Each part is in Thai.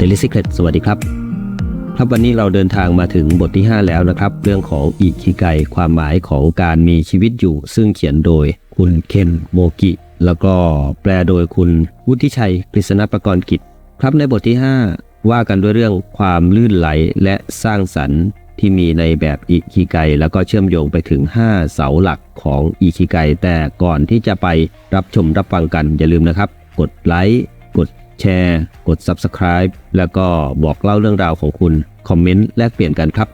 Daily Secret สวัสดีครับ ครับวันนี้เราเดินทางมาถึงบทที่ 5 แล้วนะครับ เรื่องของอิคิไกความหมายของการมีชีวิตอยู่ ซึ่งเขียนโดยคุณเคนโมกิ แล้วก็แปลโดยคุณวุฒิชัยกฤษณประกรณ์กิจ ครับในบทที่ 5 ว่ากันด้วยเรื่องความลื่นไหลและสร้างสรรค์ที่มีในแบบอิคิไกแล้วก็เชื่อมโยงไปถึง 5 เสาหลักของอิคิไกแต่ก่อนที่จะไปรับชมรับฟังกันอย่าลืมนะครับ กดไลค์กด แชร์ กด Subscribe แล้วก็บอกเล่าเรื่องราวของคุณ คอมเมนต์แลกเปลี่ยนกันครับ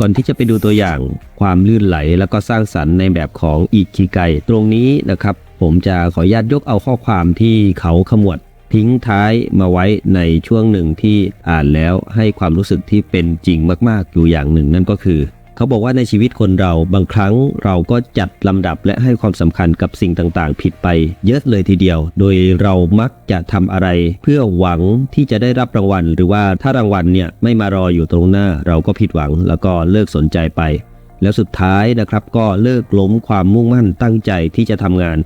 ก่อนที่จะไปดูตัวอย่างความลื่นไหลแล้วก็สร้างสรรค์ในแบบของอิคิไกตรงนี้นะครับ ผมจะขออนุญาตยกเอาข้อความที่เขาขมวดทิ้งท้ายมาไว้ในช่วงหนึ่งที่อ่านแล้วให้ความรู้สึกที่เป็นจริงมาก ๆ อยู่อย่างหนึ่งนั่นก็คือ เขาบอกว่าในชีวิตคนเราบางครั้งเราก็จัดลำดับและให้ความสำคัญกับสิ่งต่างๆ ผิดไป เยอะเลยทีเดียว โดยเรามักจะทำอะไร เพื่อหวังที่จะได้รับรางวัล หรือว่าถ้ารางวัลเนี่ยไม่มารออยู่ตรงหน้า เราก็ผิดหวังแล้วก็เลิกสนใจไป แล้วสุดท้ายนะครับก็เลิกล้มความมุ่งมั่นตั้งใจที่จะทำงาน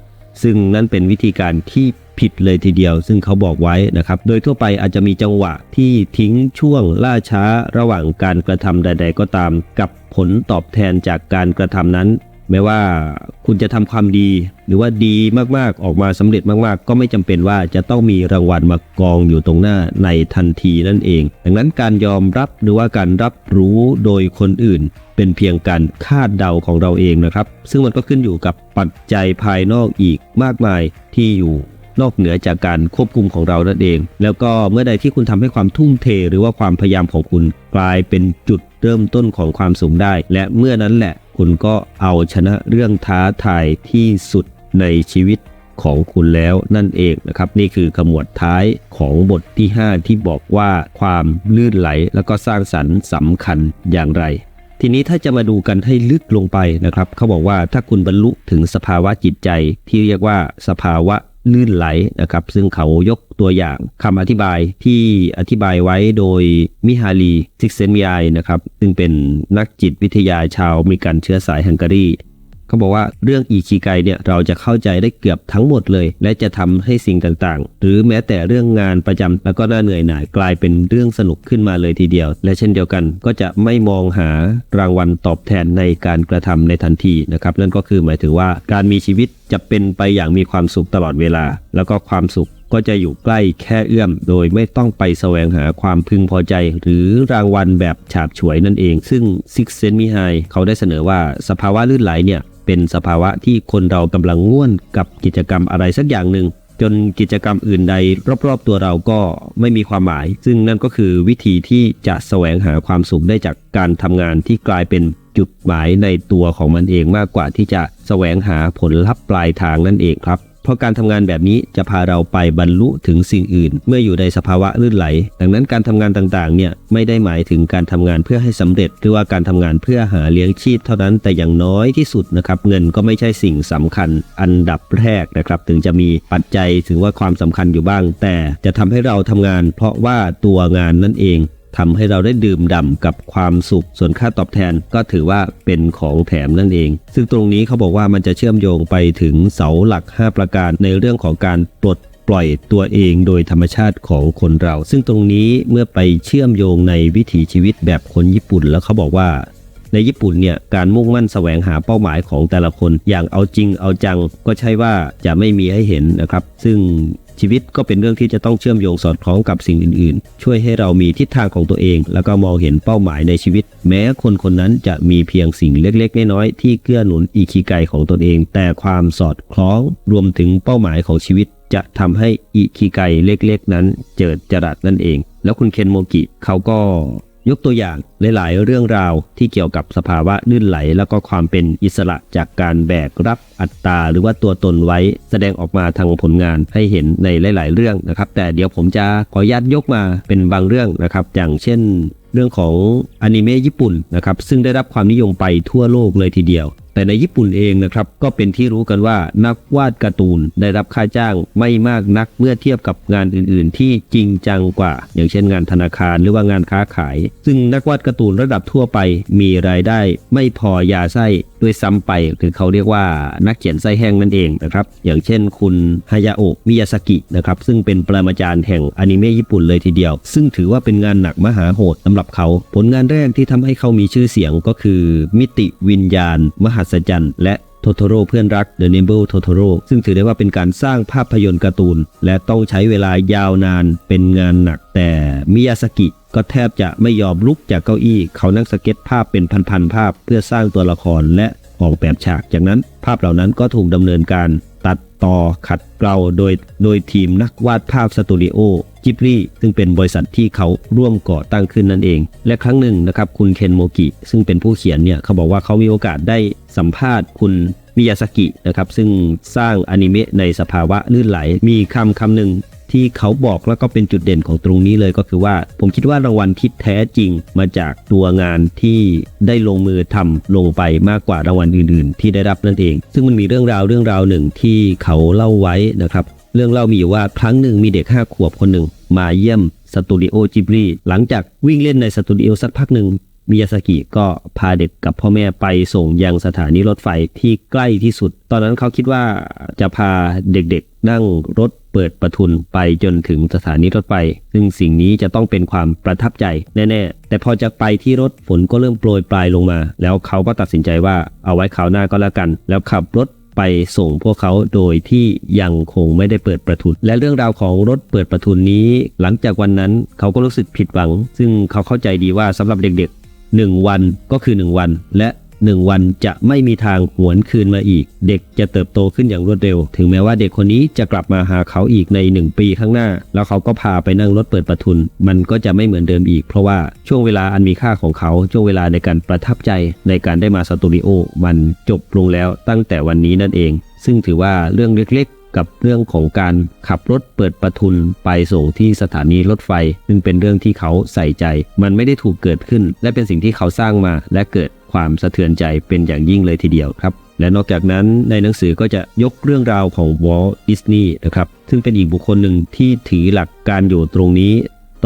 ซึ่งนั่นเป็นวิธีการที่ผิดเลยทีเดียว ซึ่งเขาบอกไว้นะครับ โดยทั่วไปอาจจะมีจังหวะที่ทิ้งช่วงล่าช้าระหว่างการกระทำใด ๆ ก็ตามกับ ผลตอบแทนจากการกระทำนั้น แม้ว่าคุณจะทำความดี หรือว่าดีมากๆออกมาสำเร็จมากๆ ก็ไม่จำเป็นว่าจะต้องมีรางวัลมากองอยู่ตรงหน้าในทันทีนั่นเอง ดังนั้นการยอมรับหรือว่าการรับรู้โดยคนอื่น เป็นเพียงการคาดเดาของเราเองนะครับ ซึ่งมันก็ขึ้นอยู่กับปัจจัยภายนอกอีกมากมายที่อยู่ นอกเหนือจากการควบคุมของเรานั่นเอง แล้วก็เมื่อใดที่คุณทำให้ความทุ่มเท หรือว่าความพยายามของคุณกลายเป็นจุดเริ่มต้นของความสูงได้ และเมื่อนั้นแหละคุณก็เอาชนะเรื่องท้าทายที่สุดในชีวิตของคุณแล้วนั่นเองนะครับ นี่คือขมวดท้ายของบทที่ 5 ที่บอกว่าความลื่นไหลแล้วก็สร้างสรรค์สำคัญอย่างไร ทีนี้ถ้าจะมาดูกันให้ลึกลงไปนะครับ เขาบอกว่าถ้าคุณบรรลุถึงสภาวะจิตใจที่เรียกว่าสภาวะ ลื่นไหลนะครับ ซึ่งเขายกตัวอย่างคำอธิบายที่อธิบายไว้โดยมิฮาลีซิกเซนมิไอนะครับ ซึ่งเป็นนักจิตวิทยาชาวอเมริกันเชื้อสายฮังการี เขาบอกว่าเรื่องอีคิไกเนี่ยเราจะเข้าใจได้เกือบทั้งหมดเลย และจะทำให้สิ่งต่างๆ หรือแม้แต่เรื่องงานประจำแล้วก็น่าเหนื่อยหน่ายกลายเป็นเรื่องสนุกขึ้นมาเลยทีเดียว และเช่นเดียวกันก็จะไม่มองหารางวัลตอบแทนในการกระทำในทันทีนะครับนั่นก็คือหมายถึงว่าการมีชีวิตจะเป็นไปอย่างมีความสุขตลอดเวลา แล้วก็ความสุขก็จะอยู่ใกล้แค่เอื้อม โดยไม่ต้องไปแสวงหาความพึงพอใจ หรือรางวัลแบบฉาบฉวยนั่นเอง ซึ่งซิกเซนมิไฮเขาได้เสนอว่าสภาวะลื่นไหลเนี่ย เป็นสภาวะที่คนเรากำลังง่วนกับกิจกรรมอะไรสักอย่างหนึ่ง จนกิจกรรมอื่นใด รอบๆตัวเราก็ไม่มีความหมาย ซึ่งนั่นก็คือวิธีที่จะแสวงหาความสุขได้จากการทำงานที่กลายเป็นจุดหมายในตัวของมันเองมากกว่าที่จะแสวงหาผลลัพธ์ปลายทางนั่นเองครับ ราะการทำงานแบบนี้จะพาเราไปบรรลุถึงสิ่งอื่น เมื่ออยู่ในสภาวะลื่นไหล ดังนั้นการทำงานต่างๆ เนี่ยไม่ได้หมายถึงการทำงานเพื่อให้สำเร็จ หรือว่าการทำงานเพื่อหาเลี้ยงชีพเท่านั้นแต่อย่างน้อยที่สุดนะครับเงินก็ไม่ใช่สิ่งสำคัญอันดับแรกนะครับถึงจะมีปัจจัยถึงว่าความสำคัญอยู่บ้าง แต่จะทำให้เราทำงาน เพราะว่าตัวงานนั่นเอง ทำให้เราได้ดื่มด่ำกับความสุข ส่วนค่าตอบแทนก็ถือว่าเป็นของแถมนั่นเอง ซึ่งตรงนี้เขาบอกว่ามันจะเชื่อมโยงไปถึงเสาหลัก 5 ประการในเรื่องของการปลดปล่อยตัวเองโดยธรรมชาติของคนเรา ซึ่งตรงนี้เมื่อไปเชื่อมโยงในวิถีชีวิตแบบคนญี่ปุ่นแล้วเขาบอกว่าในญี่ปุ่นเนี่ยการมุ่งมั่นแสวงหาเป้าหมายของแต่ละคน อย่างเอาจริงเอาจังก็ใช่ว่าจะไม่มีให้เห็นนะครับ ซึ่ง ชีวิตก็เป็นเรื่องที่จะต้องเชื่อมโยงสอดคล้องกับสิ่งอื่นๆ ช่วยให้เรามีทิศทางของตัวเอง แล้วก็มองเห็นเป้าหมายในชีวิต แม้คนคนนั้นจะมีเพียงสิ่งเล็กๆน้อยๆที่เกื้อหนุนอีคิไกของตนเอง แต่ความสอดคล้องรวมถึงเป้าหมายของชีวิต จะทำให้อิคิไกเล็กๆ นั้นเจิดจรัสนั่นเอง แล้วคุณเคนโมกิเขาก็ ยกตัวอย่างหลาย ๆ เรื่องราวที่เกี่ยวกับสภาวะลื่นไหล แล้วก็ความเป็นอิสระจากการแบกรับอัตตาหรือว่าตัวตนไว้ แสดงออกมาทางผลงานให้เห็นในหลาย ๆ เรื่องนะครับ แต่เดี๋ยวผมจะขออนุญาตยกมาเป็นบางเรื่องนะครับ อย่างเช่น เรื่องของอนิเมะญี่ปุ่นนะครับซึ่งได้รับความนิยมไปทั่วโลกเลยทีเดียว แต่ในญี่ปุ่นเองนะครับก็เป็นที่รู้กันว่านักวาดการ์ตูนได้รับค่าจ้างไม่มากนักเมื่อเทียบกับงานอื่น ๆ ที่จริงจังกว่า อย่างเช่นงานธนาคารหรือว่างานค้าขาย ซึ่งนักวาดการ์ตูนระดับทั่วไปมีรายได้ไม่พอยาไส้ด้วยซ้ำไปคือเขาเรียกว่านักเขียนไส้แห้งนั่นเองนะครับอย่างเช่นคุณฮายาโอะมิยาสกินะครับซึ่งเป็นปรมาจารย์แห่งอนิเมะญี่ปุ่นเลยทีเดียว ซึ่งถือว่าเป็นงานหนักมหาโหดสำหรับเขา ผลงานแรกที่ทำให้เขามีชื่อเสียงก็คือ มิติวิญญาณ มหัศจรรย์และโทโทโร่เพื่อนรัก The n i m b l e Totoro ซึ่งถือได้ว่าเป็นการสร้างภาพยนตร์การ์ตูน และต้องใช้เวลายาวนานเป็นงานหนัก แต่มิยาสกิก็แทบจะไม่ยอมลุกจากเก้าอี้ เขานั่งสเก็ตภาพเป็นพันๆภาพ เพื่อสร้างตัวละครและออกแบบฉาก จากนั้นภาพเหล่านั้นก็ถูกดำเนินการ ตัดต่อขัดเกลาโดยโดยทีมนักวาดภาพสตูดิโอิบรีซึ่งเป็นบริษัทที่เขาร่วมก่อตั้งขึ้นนั่นเอง และครั้งหนึ่งนะครับคุณเคนโมกิ ซึ่งเป็นผู้เขียนเนี่ยเขาบอกว่าเขามีโอกาสได้สัมภาษณ์คุณมิยาสกินะครับซึ่งสร้างอนิเมะในสภาวะลื่นไหล มีคำคำหนึ่งที่เขาบอกแล้วก็เป็นจุดเด่นของตรงนี้เลยก็คือว่า ผมคิดว่ารางวัลที่แท้จริงมาจากตัวงานที่ได้ลงมือทำลงไปมากกว่ารางวัลอื่น ๆ ที่ได้รับนั่นเอง ซึ่งมันมีเรื่องราวเรื่องราวหนึ่งที่เขาเล่าไว้นะครับ เรื่องเล่ามีอยู่ว่าครั้งหนึ่งมีเด็กห้าขวบคนหนึ่ง มาเยี่ยมสตูดิโอจิบรีหลังจากวิ่งเล่นในสตูดิโอสักพักหนึ่งมิยาสกิก็พาเด็กกับพ่อแม่ไปส่งยังสถานีรถไฟที่ใกล้ที่สุด ตอนนั้นเขาคิดว่าจะพาเด็กๆ นั่งรถเปิดประทุนไปจนถึงสถานีรถไฟ ซึ่งสิ่งนี้จะต้องเป็นความประทับใจแน่ๆ แต่พอจะไปที่รถฝนก็เริ่มโปรยปลายลงมา แล้วเขาก็ตัดสินใจว่าเอาไว้คราวหน้าก็แล้วกัน แล้วขับรถ ไปส่งพวกเขาโดยที่ยังคงไม่ได้เปิดประทุน และเรื่องราวของรถเปิดประทุนนี้ หลังจากวันนั้นเขาก็รู้สึกผิดหวัง ซึ่งเขาเข้าใจดีว่าสำหรับเด็กๆ 1 วันก็คือ 1 วัน และ หนึ่งวันจะไม่มีทางหวนคืนมาอีก เด็กจะเติบโตขึ้นอย่างรวดเร็ว ถึงแม้ว่าเด็กคนนี้จะกลับมาหาเขาอีกใน 1 ปีข้างหน้า แล้วเขาก็พาไปนั่งรถเปิดประทุน มันก็จะไม่เหมือนเดิมอีก เพราะว่าช่วงเวลาอันมีค่าของเขาช่วงเวลาในการประทับใจในการได้มาสตูดิโอมันจบลงแล้วตั้งแต่วันนี้นั่นเอง ซึ่งถือว่าเรื่องเล็กๆกับเรื่องของการขับรถเปิดประทุนไปส่งที่สถานีรถไฟ ซึ่งเป็นเรื่องที่เขาใส่ใจ มันไม่ได้ถูกเกิดขึ้น และเป็นสิ่งที่เขาสร้างมาและเกิด ความสะเทือนใจเป็นอย่างยิ่งเลยทีเดียวครับ และนอกจากนั้นในหนังสือก็จะยกเรื่องราวของวอลดิสนีย์นะครับ ซึ่งเป็นอีกบุคคลหนึ่งที่ถือหลักการอยู่ตรงนี้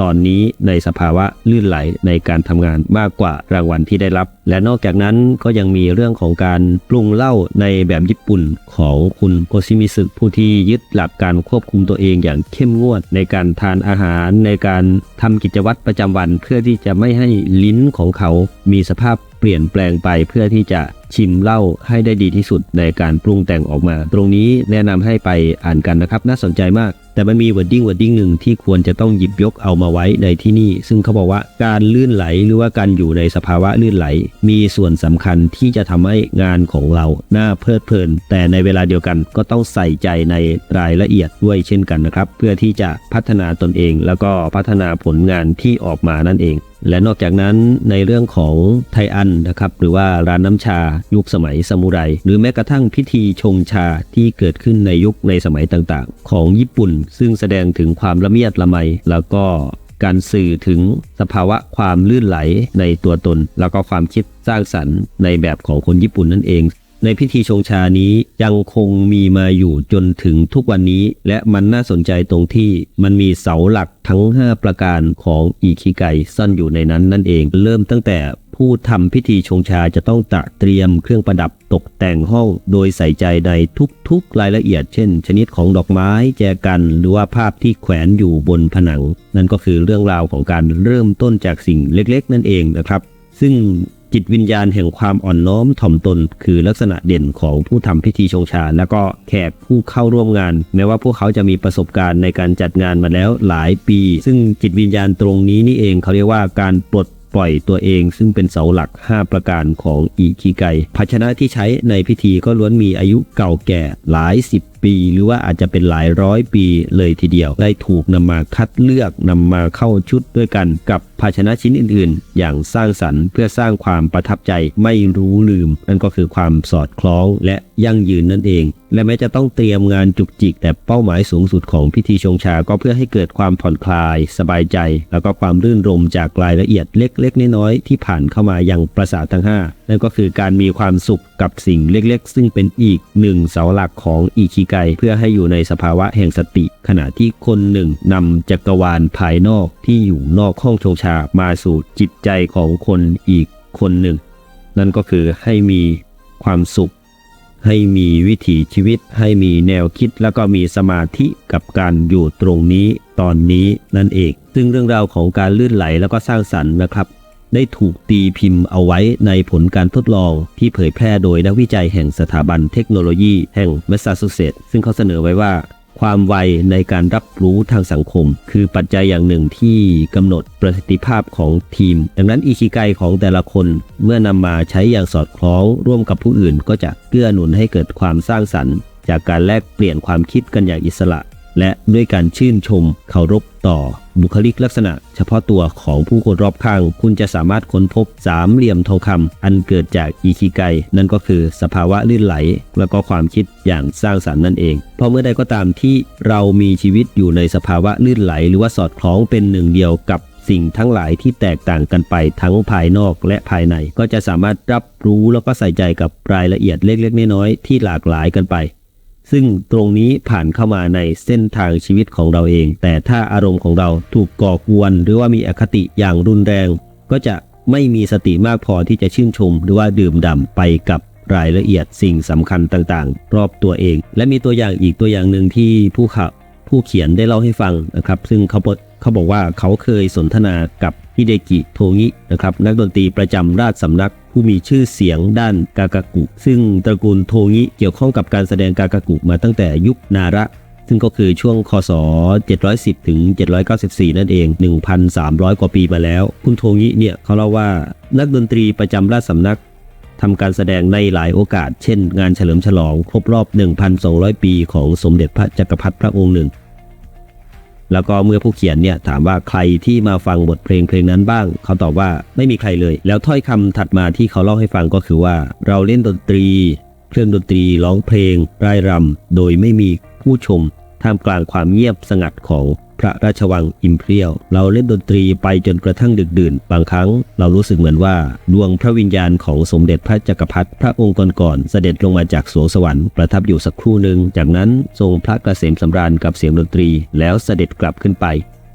ตอนนี้ในสภาวะลื่นไหลในการทำงานมากกว่ารางวัลที่ได้รับ และนอกจากนั้นก็ยังมีเรื่องของการปรุงเหล้าในแบบญี่ปุ่นของคุณโกชิมิสึผู้ที่ยึดหลักการควบคุมตัวเองอย่างเข้มงวด ในการทานอาหารในการทำกิจวัตรประจำวัน เพื่อที่จะไม่ให้ลิ้นของเขามีสภาพ เปลี่ยนแปลงไปเพื่อที่จะชิมเหล้าให้ได้ดีที่สุดในการปรุงแต่งออกมา ตรงนี้แนะนำให้ไปอ่านกันนะครับ น่าสนใจมาก แต่มันมีวอร์ดิ้งวอร์ดิ้งหนึ่งที่ควรจะต้องหยิบยกเอามาไว้ในที่นี่ ซึ่งเขาบอกว่าการลื่นไหลหรือว่าการอยู่ในสภาวะลื่นไหล มีส่วนสำคัญที่จะทำให้งานของเราน่าเพลิดเพลิน แต่ในเวลาเดียวกันก็ต้องใส่ใจในรายละเอียดด้วยเช่นกันนะครับ เพื่อที่จะพัฒนาตนเอง แล้วก็พัฒนาผลงานที่ออกมานั่นเอง และนอกจากนั้นในเรื่องของไทอันนะครับหรือว่าร้านน้ำชายุคสมัยซามูไร หรือแม้กระทั่งพิธีชงชาที่เกิดขึ้นในยุคในสมัยต่างๆ ของญี่ปุ่น ซึ่งแสดงถึงความละเมียดละไม แล้วก็การสื่อถึงสภาวะความลื่นไหลในตัวตน แล้วก็ความคิดสร้างสรรค์ในแบบของคนญี่ปุ่นนั่นเอง ในพิธีชงชานี้ยังคงมีมาอยู่จนถึงทุกวันนี้ และมันน่าสนใจตรงที่มันมีเสาหลักทั้ง 5 ประการของอีคิไกซ่อนอยู่ในนั้นนั่นเอง เริ่มตั้งแต่ผู้ทำพิธีชงชาจะต้องตระเตรียมเครื่องประดับตกแต่งห้องโดยใส่ใจในทุกๆรายละเอียด เช่น ชนิดของดอกไม้แจกัน หรือว่าภาพที่แขวนอยู่บนผนัง นั่นก็คือเรื่องราวของการเริ่มต้นจากสิ่งเล็กๆ นั่นเองนะครับ ซึ่งจิตวิญญาณแห่งความอ่อนน้อมถ่อมตน คือลักษณะเด่นของผู้ทำพิธีชงชา และก็แขกผู้เข้าร่วมงาน แม้ว่าพวกเขาจะมีประสบการณ์ในการจัดงานมาแล้วหลายปี ซึ่งจิตวิญญาณตรงนี้นี่เองเขาเรียกว่าการปลดปล่อยตัวเอง ซึ่งเป็นเสาหลัก 5 ประการของอิคิไกภาชนะที่ใช้ในพิธีก็ล้วนมีอายุเก่าแก่หลายสิบ ปี หรือว่าอาจจะเป็นหลายร้อยปีเลยทีเดียว ได้ถูกนำมาคัดเลือกนำมาเข้าชุดด้วยกันกับภาชนะชิ้นอื่น ๆ อย่างสร้างสรรค์เพื่อสร้างความประทับใจไม่รู้ลืม นั่นก็คือความสอดคล้องและยั่งยืนนั่นเอง และแม้จะต้องเตรียมงานจุกจิก แต่เป้าหมายสูงสุดของพิธีชงชาก็เพื่อให้เกิดความผ่อนคลาย สบายใจ แล้วก็ความรื่นรมจากรายละเอียดเล็ก ๆ น้อย ๆ ที่ผ่านเข้ามาอย่างประสาททั้ง 5 นั่นก็คือการมีความสุขกับสิ่งเล็ก ๆ ซึ่งเป็นอีกหนึ่งเสาหลักของอิคิไกเพื่อให้อยู่ในสภาวะแห่งสติ ขณะที่คนหนึ่งนำจักรวาลภายนอกที่อยู่นอกห้องโชงชามาสู่จิตใจของคนอีกคนหนึ่ง นั่นก็คือให้มีความสุข ให้มีวิถีชีวิต ให้มีแนวคิดแล้วก็มีสมาธิกับการอยู่ตรงนี้ตอนนี้นั่นเอง ซึ่งเรื่องราวของการลื่นไหลแล้วก็สร้างสรรค์นะครับ ได้ถูกตีพิมพ์เอาไว้ในผลการทดลองที่เผยแพร่โดยนักวิจัยแห่งสถาบันเทคโนโลยีแห่งแมสซาชูเซตส์ซึ่งเขาเสนอไว้ว่า ความไวในการรับรู้ทางสังคม คือปัจจัยอย่างหนึ่งที่กำหนดประสิทธิภาพของทีม ดังนั้นอิคิไกของแต่ละคนเมื่อนำมาใช้อย่างสอดคล้องร่วมกับผู้อื่น ก็จะเกื้อหนุนให้เกิดความสร้างสรรค์ จากการแลกเปลี่ยนความคิดกันอย่างอิสระ และด้วยการชื่นชมเคารพต่อบุคลิกลักษณะ เฉพาะตัวของผู้คนรอบข้าง คุณจะสามารถค้นพบสามเหลี่ยมทองคำอันเกิดจากอิคิไก นั่นก็คือสภาวะลื่นไหล แล้วก็ความคิดอย่างสร้างสรรค์นั่นเอง เพราะเมื่อใดก็ตามที่เรามีชีวิตอยู่ในสภาวะลื่นไหล หรือว่าสอดคล้องเป็นหนึ่งเดียวกับสิ่งทั้งหลายที่แตกต่างกันไปทั้งภายนอกและภายใน ก็จะสามารถรับรู้แล้วก็ใส่ใจกับรายละเอียดเล็กๆน้อยๆที่หลากหลายกันไป ซึ่งตรงนี้ผ่านเข้ามาในเส้นทางชีวิตของเราเอง แต่ถ้าอารมณ์ของเราถูกก่อกวน หรือว่ามีอคติอย่างรุนแรง ก็จะไม่มีสติมากพอที่จะชื่นชม หรือว่าดื่มด่ำไปกับรายละเอียดสิ่งสำคัญต่างๆ รอบตัวเอง และมีตัวอย่างอีกตัวอย่างหนึ่งที่ผู้ข่าวผู้เขียนได้เล่าให้ฟังนะครับ ซึ่งเขาเขาบอกว่าเขาเคยสนทนากับฮิเดกิโทงินะครับ นักดนตรีประจำราชสำนัก ผู้มีชื่อเสียงด้านกากากุ ซึ่งตระกูลโทงิเกี่ยวข้องกับการแสดงกากากุมาตั้งแต่ยุคนาระ ซึ่งก็คือช่วงคศ 710 ถึง 794 นั่นเอง 1,300 กว่าปีมาแล้ว คุณโทงิเนี่ยเขาเล่าว่านักดนตรีประจำราชสำนักทำการแสดงในหลายโอกาส เช่น งานเฉลิมฉลอง ครบรอบ 1,200 ปีของสมเด็จพระจักรพรรดิพระองค์หนึ่ง แล้วก็เมื่อผู้เขียนเนี่ยถามว่าใครที่มาฟังบทเพลงเพลงนั้นบ้าง เขาตอบว่าไม่มีใครเลย แล้วถ้อยคำถัดมาที่เขาเล่าให้ฟังก็คือว่า เราเล่นดนตรี เครื่องดนตรีร้องเพลงร่ายรำโดยไม่มีผู้ชม ท่ามกลางความเงียบสงัดของพระราชวังอิมเพียลเราเล่นดนตรีไปจนกระทั่งดึกดื่น บางครั้งเรารู้สึกเหมือนว่า ดวงพระวิญญาณของสมเด็จพระจักรพรรดิพระองค์ก่อนๆเสด็จลงมาจากสวงสวรรค์ประทับอยู่สักครู่หนึ่ง จากนั้นทรงพระกระเกษมสำราญกับเสียงดนตรี แล้วเสด็จกลับขึ้นไป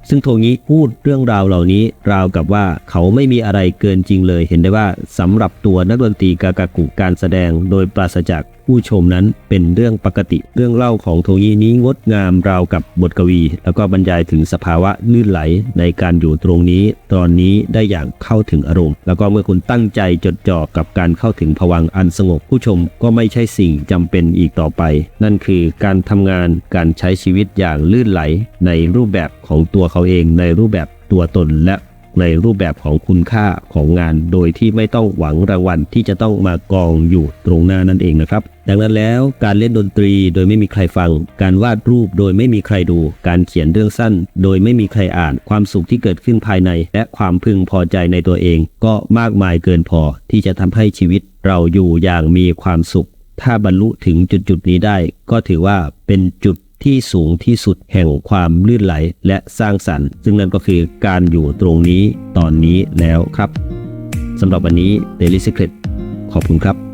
ซึ่งโทงี้พูดเรื่องราวเหล่านี้ราวกับว่าเขาไม่มีอะไรเกินจริงเลย เห็นได้ว่าสำหรับตัวนักดนตรีกากากุการแสดงโดยปราศจาก ผู้ชมนั้นเป็นเรื่องปกติ เรื่องเล่าของโทงี้นี้งดงามราวกับบทกวี แล้วก็บรรยายถึงสภาวะลื่นไหลในการอยู่ตรงนี้ ตอนนี้ได้อย่างเข้าถึงอารมณ์ แล้วก็เมื่อคุณตั้งใจจดจ่อกับการเข้าถึงภวังอันสงบ ผู้ชมก็ไม่ใช่สิ่งจำเป็นอีกต่อไป นั่นคือการทำงานการใช้ชีวิตอย่างลื่นไหลในรูปแบบของตัวเขาเองในรูปแบบตัวตนและ ในรูปแบบของคุณค่าของงาน โดยที่ไม่ต้องหวังรางวัลที่จะต้องมากองอยู่ตรงหน้านั่นเองนะครับ ดังนั้นแล้วการเล่นดนตรีโดยไม่มีใครฟัง การวาดรูปโดยไม่มีใครดู การเขียนเรื่องสั้น โดยไม่มีใครอ่าน ความสุขที่เกิดขึ้นภายใน และความพึงพอใจในตัวเอง ก็มากมายเกินพอที่จะทำให้ชีวิตเราอยู่อย่างมีความสุข ถ้าบรรลุถึงจุดจุดนี้ได้ ก็ถือว่าเป็นจุด ที่สูงที่สุดแห่งความลื่นไหลและสร้างสรรค์ ซึ่งนั่นก็คือการอยู่ตรงนี้ตอนนี้แล้วครับสำหรับวันนี้ Daily Secret ขอบคุณครับ